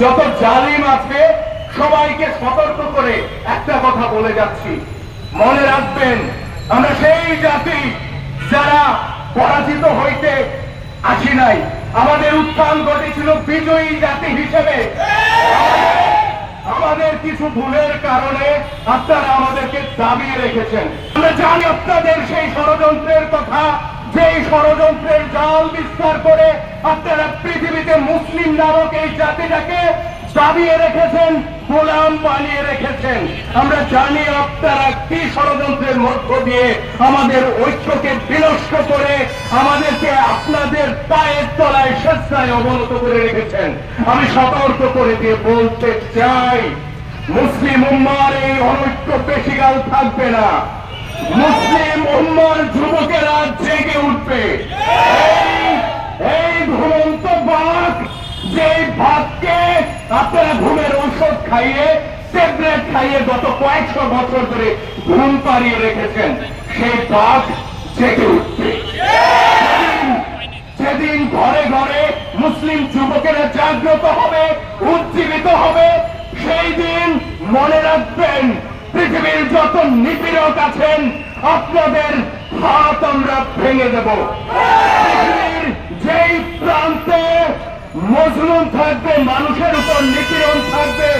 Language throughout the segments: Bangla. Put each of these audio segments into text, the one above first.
যত জালিম আছে, সবাইকে সতর্ক করে একটা কথা বলে যাচ্ছি। মনে রাখবেন, আমরা সেই জাতি যারা পরাজিত হইতে আসি নাই। আমাদের উত্থান ঘটেছিল বিজয়ী জাতি হিসেবে। আমাদের কিছু ভুলের কারণে আপনারা আমাদেরকে দাবিয়ে রেখেছেন। আমরা জানি আপনাদের সেই ষড়যন্ত্রের কথা, যেই ষড়যন্ত্রের জাল বিস্তার করে আপনারা পৃথিবীতে মুসলিম নামক এই জাতিটাকে দাবিয়ে রেখেছেন, গোলাম বানিয়ে রেখেছেন। আমরা জানি আপনারা কি ষড়যন্ত্রের মধ্য দিয়ে আমাদের ঐক্যকে বিনষ্ট করে আমাদেরকে আপনাদের পায়ের তলায় স্বেচ্ছায় অবনত করে রেখেছেন। আমি সতর্ক করে দিয়ে বলতে চাই, মুসলিম উম্মার এই অনৈক্য বেশিকাল থাকবে না। মুসলিম উম্মার যুবকেরা জেগে যে ভাগকে আপনারা ঘুমের ঔষধ খাইয়ে, ট্যাবলেট খাইয়ে গত কয়েকশো বছর ধরে ঘুম পাড়িয়ে রেখেছেন, সেই বাঘ জেগে উঠবে। সেদিন ঘরে ঘরে মুসলিম যুবকেরা জাগ্রত হবে, উজ্জীবিত হবে, সেই দিন মনে রাখবেন, পৃথিবীর যত নিপীড়ক আছেন, আপনাদের হাত আমরা ভেঙে দেব। মজলুম থাকবে, মানুষের উপর নিপীড়ন থাকবে,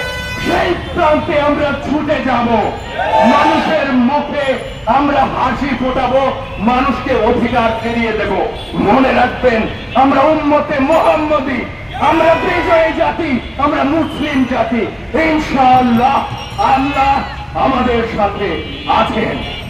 সেই প্রান্তে আমরা ছুটে যাব। মানুষের মুখে আমরা হাসি ফোটাবো, মানুষকে অধিকার ফিরিয়ে দেব। মনে রাখবেন, আমরা উন্মতে মোহাম্মদী, আমরা বিজয়ী জাতি, আমরা মুসলিম জাতি। ইনশাআল্লাহ আল্লাহ আমাদের সাথে আছেন।